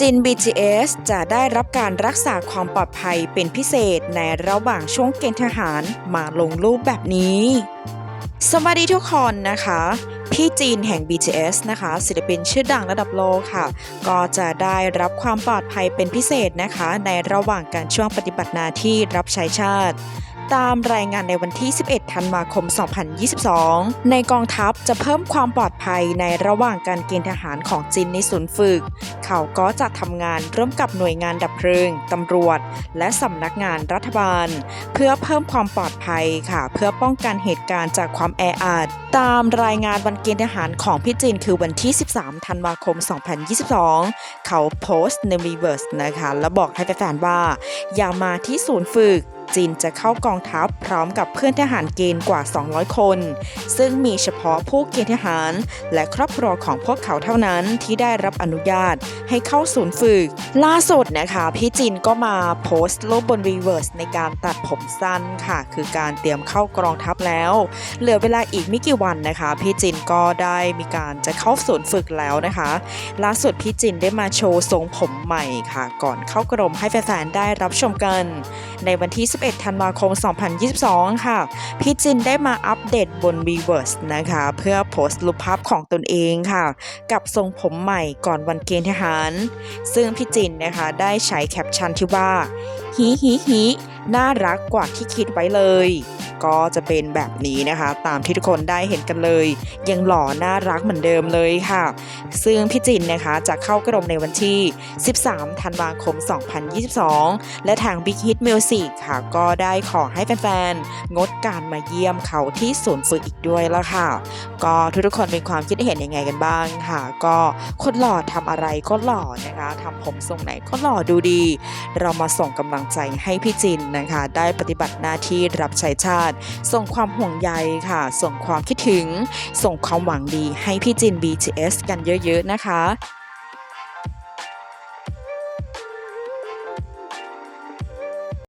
จิน BTS จะได้รับการรักษาความปลอดภัยเป็นพิเศษในระหว่างช่วงเกณฑ์ทหารมาลงรูปแบบนี้ สวัสดีทุกคนนะคะ พี่จีนแห่ง BTS นะคะ ศิลปินชื่อดังระดับโลกค่ะ ก็จะได้รับความปลอดภัยเป็นพิเศษนะคะ ในระหว่างการช่วงปฏิบัติหน้าที่รับใช้ชาติ ตามรายงานในวันที่ 11 ธันวาคม 2022 ในกองทัพจะเพิ่มความปลอดภัยในระหว่างการเกณฑ์ทหารของจีนในศูนย์ฝึก เขาก็จะทำงานร่วมกับหน่วยงานดับเพลิง ตำรวจ และสำนักงานรัฐบาล เพื่อเพิ่มความปลอดภัยค่ะ เพื่อป้องกันเหตุการณ์จากความแออัดตามรายงานวันเกณฑ์ทหารของพี่จีนคือวันที่ 13 ธันวาคม 2022 เขาโพสต์ในวีเวิร์สนะคะ แล้วบอกให้แฟนๆว่า อย่ามาที่ศูนย์ฝึก จีนจะเข้ากองทัพพร้อมกับเพื่อนทหารเกณฑ์กว่า 200 คน ซึ่งมีเฉพาะผู้เกณฑ์ทหาร และครอบครัวของพวกเขาเท่านั้นที่ได้รับอนุญาตให้เข้าศูนย์ฝึก ล่าสุดนะคะพี่จินก็มาโพสต์รูปบนรีเวิร์สในการตัดผมสั้นค่ะ คือการเตรียมเข้ากองทัพแล้ว เหลือเวลาอีกไม่กี่วันนะคะพี่จินก็ได้มีการจะเข้าศูนย์ฝึกแล้วนะคะ ล่าสุดพี่จินได้มาโชว์ทรงผมใหม่ค่ะ ก่อนเข้ากรมให้แฟนๆได้รับชมกัน ในวันที่11ธันวาคม 2022 ค่ะ พี่จินได้มาอัปเดตบน w e v e r s e นะคะ เพื่อโพสต์รูปภาพของตนเองค่ะ กับทรงผมใหม่ก่อนวันเกณฑ์ทหาร ซึ่งพี่จินนะคะได้ใช้แคปชั่นที่ว่าฮิฮิฮิน่ารักกว่าที่คิดไว้เลย ก็จะเป็นแบบนี้นะคะ ตามที่ทุกคนได้เห็นกันเลย ยังหล่อน่ารักเหมือนเดิมเลยค่ะ ซึ่งพี่จินนะคะจะเข้ากรมในวันที่ 13 ธันวาคม 2022 และทาง Big Hit Music ค่ะ ก็ได้ขอให้แฟนๆ งดการมาเยี่ยมเขาที่ศูนย์ฝึกอีกด้วยแล้วค่ะ ก็ทุกๆคนมีความคิดเห็นยังไงกันบ้างค่ะ ก็คนหล่อทำอะไรก็หล่อนะคะทำผมทรงไหนก็หล่อดูดี เรามาส่งกำลังใจให้พี่จินนะคะ ได้ปฏิบัติหน้าที่รับใช้ชาติติ ส่งความห่วงใยค่ะ ส่งความคิดถึง ส่งความหวังดีให้พี่จิน BTS กันเยอะๆนะคะ